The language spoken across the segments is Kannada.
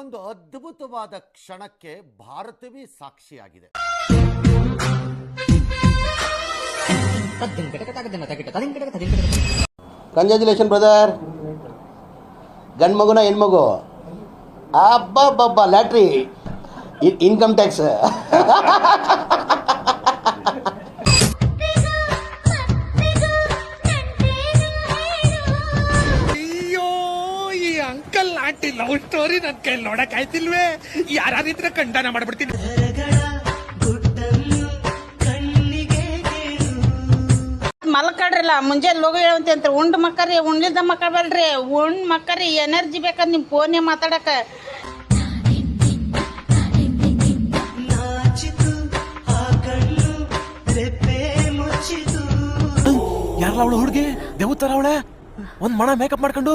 ಒಂದು ಅದ್ಭುತವಾದ ಕ್ಷಣಕ್ಕೆ ಭಾರತವೇ ಸಾಕ್ಷಿಯಾಗಿದೆ. ಕಂಗ್ರ್ಯಾಚುಲೇಷನ್ ಬ್ರದರ್ ಗಂಡು ಮಗುನ ಹೆಣ್ಮಗು. ಅಬ್ಬಬ್ಬಬ್ಬ lottery income tax aunty love story ನನ್ ಕೈ ನೋಡಕ್ ಆಯ್ತಿಲ್ವೇ? ಯಾರಿದ್ರೆ ಖಂಡನ ಮಾಡ್ಬಿಡ್ತೀನಿ. ಮಲ್ಕಡ್ರಲ್ಲ ಮುಂಜಾನೆ ಲೋಗ ಹೇಳಂತೆ ಅಂತ ಉಂಡ್ ಮಕ್ಕರಿ ಮಕ್ಕ ಮಕ್ಕಬೇಡ್ರಿ ಉಂಡ್ ಮಕ್ಕರಿ ಎನರ್ಜಿ ಬೇಕಂದ್ ನಿಮ್ ಫೋನ್ ಮಾತಾಡಕ ಯಾರಲ್ಲ ಅವಳು ಹುಡುಗಿ? ದೇವತರ ಅವಳೆ? ಒಂದ್ ಮಣ ಮೇಕಪ್ ಮಾಡ್ಕೊಂಡು?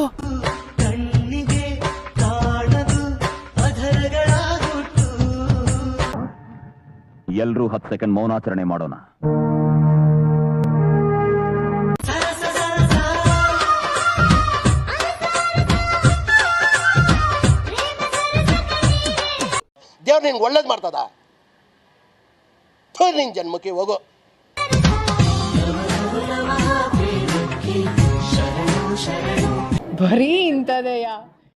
ಎಲ್ರೂ ಹತ್ತು ಸೆಕೆಂಡ್ ಮೌನಾಚರಣೆ ಮಾಡೋಣ. ದೇವ್ರು ನಿನ್ಗೆ ಒಳ್ಳೇದು ಮಾಡ್ತದ? ನಿನ್ ಜನ್ಮಕ್ಕೆ ಹೋಗು. ಬರೀ ಇಂಥದೆಯಾ?